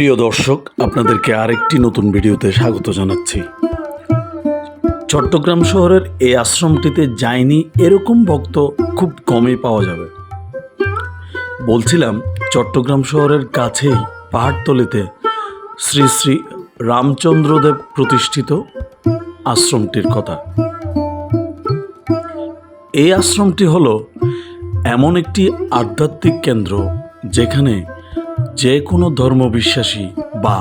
প্রিয় দর্শক, আপনাদেরকে আরেকটি নতুন ভিডিওতে স্বাগত জানাচ্ছি। চট্টগ্রাম শহরের এই আশ্রমটিতে যায়নি এরকম ভক্ত খুব কমই পাওয়া যাবে। বলছিলাম, চট্টগ্রাম শহরের কাছেই পাহাড়তলিতে শ্রী শ্রী রামচন্দ্রদেব প্রতিষ্ঠিত আশ্রমটির কথা। এই আশ্রমটি হলো এমন একটি আধ্যাত্মিক কেন্দ্র যেখানে যে কোনো ধর্মবিশ্বাসী বা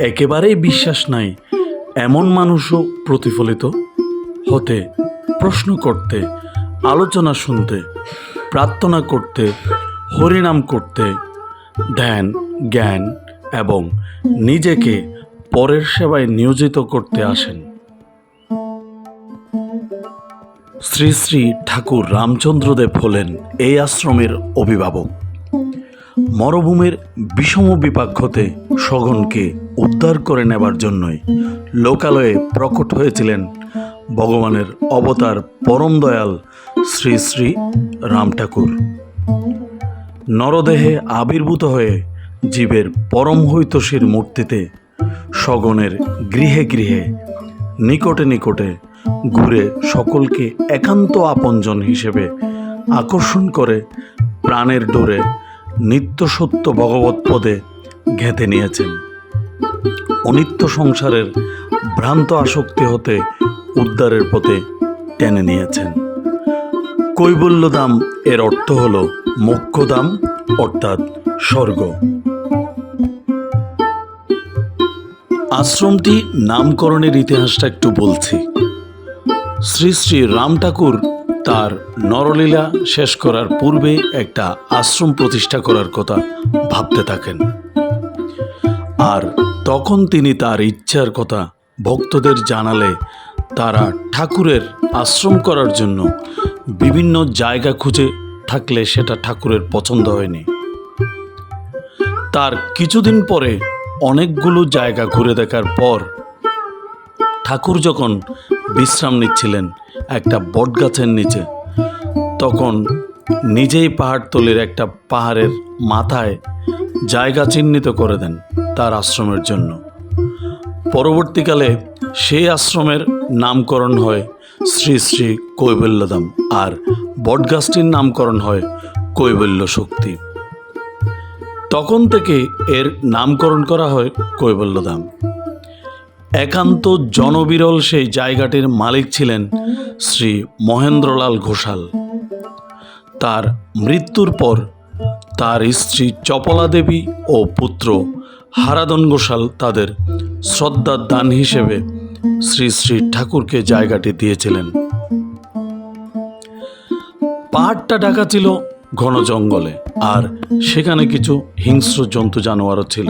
একেবারেই বিশ্বাস নাই, এমন মানুষও প্রতিফলিত হতে, প্রশ্ন করতে, আলোচনা শুনতে, প্রার্থনা করতে, হরিনাম করতে, ধ্যান, জ্ঞান এবং নিজেকে পরের সেবায় নিয়োজিত করতে আসেন। শ্রী শ্রী ঠাকুর রামচন্দ্রদেব হলেন এই আশ্রমের অভিভাবক। মরভূমির বিষম বিপাক হতে সগনকে উদ্ধার করে নেবার জন্যই লোকালয়ে প্রকট হয়েছিলেন ভগবানের অবতার পরম দয়াল শ্রী শ্রী রাম ঠাকুর। নরদেহে আবির্ভূত হয়ে জীবের পরম হৈতসীর মূর্তিতে সগনের গৃহে গৃহে, নিকটে নিকটে ঘুরে সকলকে একান্ত আপনজন হিসেবে আকর্ষণ করে প্রাণের ডোরে নিত্য সত্য ভগবত পদে ঘেঁথে নিয়েছেন। অনিত্য সংসারের ভ্রান্ত আসক্তি হতে উদ্ধারের পথে টেনে নিয়েছেন। কৈবল্যদাম এর অর্থ হল মোক্ষদাম অর্থাৎ স্বর্গ। আশ্রমটি নামকরণের ইতিহাসটা একটু বলছি। শ্রী শ্রী রাম ঠাকুর তার নরলীলা শেষ করার পূর্বে একটা আশ্রম প্রতিষ্ঠা করার কথা ভাবতে থাকেন। আর তখন তিনি তার ইচ্ছার কথা ভক্তদের জানালে তারা ঠাকুরের আশ্রম করার জন্য বিভিন্ন জায়গা খুঁজে থাকলে সেটা ঠাকুরের পছন্দ হয়নি। তার কিছুদিন পরে অনেকগুলো জায়গা ঘুরে দেখার পর ঠাকুর যখন বিশ্রাম নিচ্ছিলেন একটা বটগাছের নিচে। তখন নিজেই পাহাড়তলির একটা পাহাড়ের মাথায় জায়গা চিহ্নিত করে দেন তার আশ্রমের জন্য। পরবর্তীকালে সেই আশ্রমের নামকরণ হয় শ্রী শ্রী কৈবল্যধাম আর বটগাছটির নামকরণ হয় কৈবল্য শক্তি। তখন থেকে এর নামকরণ করা হয় কৈবল্যধাম। একান্ত জনবিরল সেই জায়গাটির মালিক ছিলেন শ্রী মহেন্দ্রলাল ঘোষাল। তার মৃত্যুর পর তার স্ত্রী চপলা দেবী ও পুত্র হারাদন ঘোষাল তাদের শ্রদ্ধার দান হিসেবে শ্রী শ্রী ঠাকুরকে জায়গাটি দিয়েছিলেন। পাহাড়টা ঢাকা ছিল ঘন জঙ্গলে, আর সেখানে কিছু হিংস্র জন্তু জানোয়ারও ছিল।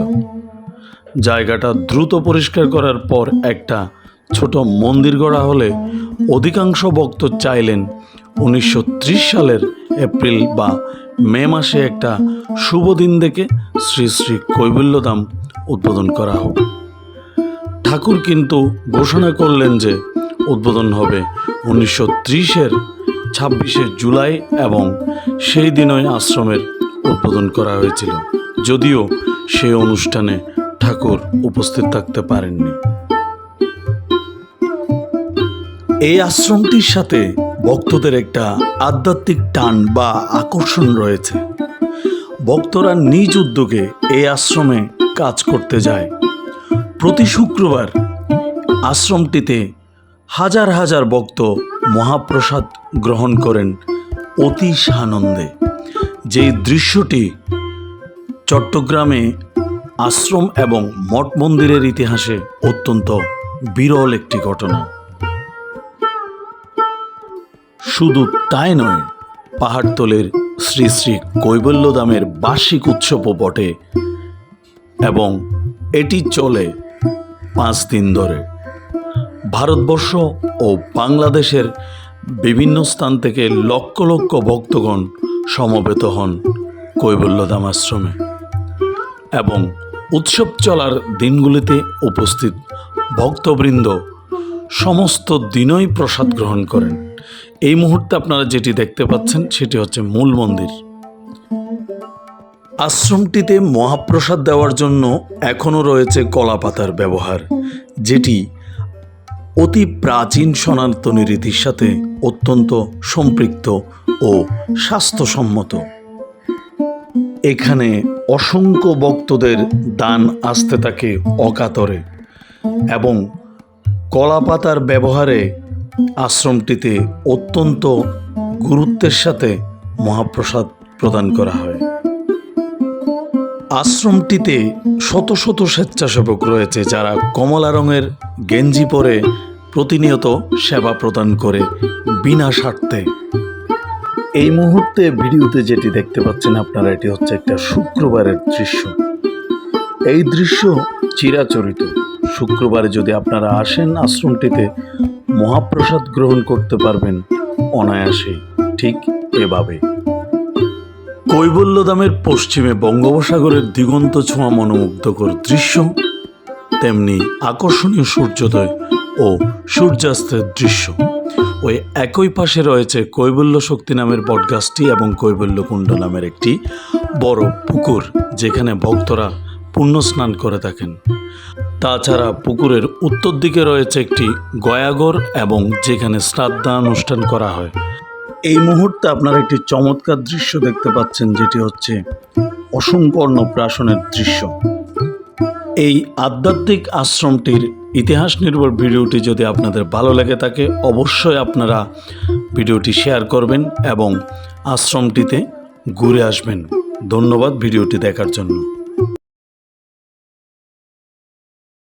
জায়গাটা দ্রুত পরিষ্কার করার পর একটা ছোট মন্দির গড়া হলে অধিকাংশ ভক্ত চাইলেন উনিশশো ত্রিশ সালের এপ্রিল বা মে মাসে একটা শুভ দিন দেখে শ্রী শ্রী কৈবল্যধাম উদ্বোধন করা হোক। ঠাকুর কিন্তু ঘোষণা করলেন যে উদ্বোধন হবে উনিশশো ত্রিশের ছাব্বিশে জুলাই এবং সেই দিনই আশ্রমের উদ্বোধন করা হয়েছিল। যদিও সেই অনুষ্ঠানে ঠাকুর উপস্থিত থাকতে পারেননি। এই আশ্রমটির সাথে ভক্তদের একটা আধ্যাত্মিক টান বা আকর্ষণ রয়েছে। ভক্তরা নিজ উদ্যোগে এই আশ্রমে কাজ করতে যায়। প্রতি শুক্রবার আশ্রমটিতে হাজার হাজার ভক্ত মহাপ্রসাদ গ্রহণ করেন অতি সানন্দে। যে দৃশ্যটি চট্টগ্রামে আশ্রম এবং মঠ মন্দিরের ইতিহাসে অত্যন্ত বিরল একটি ঘটনা। শুধু তাই নয় পাহাড়তলের শ্রী শ্রী কৈবল্যধামের বার্ষিক উৎসবও বটে এবং এটি চলে পাঁচ দিন ধরে। ভারতবর্ষ ও বাংলাদেশের বিভিন্ন স্থান থেকে লক্ষ লক্ষ ভক্তগণ সমবেত হন কৈবল্যধাম আশ্রমে এবং উৎসব চলার দিনগুলিতে উপস্থিত ভক্তবৃন্দ সমস্ত দিনই প্রসাদ গ্রহণ করেন। এই মুহূর্তে আপনারা যেটি দেখতে পাচ্ছেন, সেটি হচ্ছে মূল মন্দির। আশ্রমটিতে মহাপ্রসাদ দেওয়ার জন্য এখনও রয়েছে কলাপাতার ব্যবহার, যেটি অতি প্রাচীন সনাতনী রীতির সাথে অত্যন্ত সম্পৃক্ত ও স্বাস্থ্যসম্মত। এখানে অসংখ্য ভক্তদের দান আসতে থাকে অকাতরে এবং কলাপাতার ব্যবহারে আশ্রমটিতে অত্যন্ত গুরুত্বের সাথে মহাপ্রসাদ প্রদান করা হয়। আশ্রমটিতে শত শত স্বেচ্ছাসেবক রয়েছে যারা কমলা রঙের গেঞ্জি পরে প্রতিনিয়ত সেবা প্রদান করে বিনা স্বার্থে। এই মুহূর্তে ভিডিওতে যেটি দেখতে পাচ্ছেন আপনারা, এটি হচ্ছে একটা শুক্রবারের দৃশ্য। এই দৃশ্য চিরাচরিত। শুক্রবারে যদি আপনারা আসেন আশ্রমটিতে, মহাপ্রসাদ গ্রহণ করতে পারবেন অনায়াসে, ঠিক এভাবে। কৈবল্যধামের পশ্চিমে বঙ্গোপসাগরের দিগন্ত ছোঁয়া মনোমুগ্ধকর দৃশ্য, তেমনি আকর্ষণীয় সূর্যোদয় ও সূর্যাস্তের দৃশ্য। ওই একই পাশে রয়েছে কৈবল্য শক্তি নামের বটগাছটি এবং কৈবল্যকুণ্ড নামের একটি বড় পুকুর, যেখানে ভক্তরা পুণ্য স্নান করে থাকেন। তাছাড়া পুকুরের উত্তর দিকে রয়েছে একটি গয়াগর এবং যেখানে শ্রাদ্ধানুষ্ঠান করা হয়। এই মুহূর্তে আপনারা একটি চমৎকার দৃশ্য দেখতে পাচ্ছেন, যেটি হচ্ছে অসংখ্য অন্নপ্রাশনের দৃশ্য। এই আধ্যাত্মিক আশ্রমটির ইতিহাস নির্ভর ভিডিওটি যদি আপনাদের ভালো লেগে থাকে, অবশ্যই আপনারা ভিডিওটি শেয়ার করবেন এবং আশ্রমটিতে ঘুরে আসবেন। ধন্যবাদ ভিডিওটি দেখার জন্য।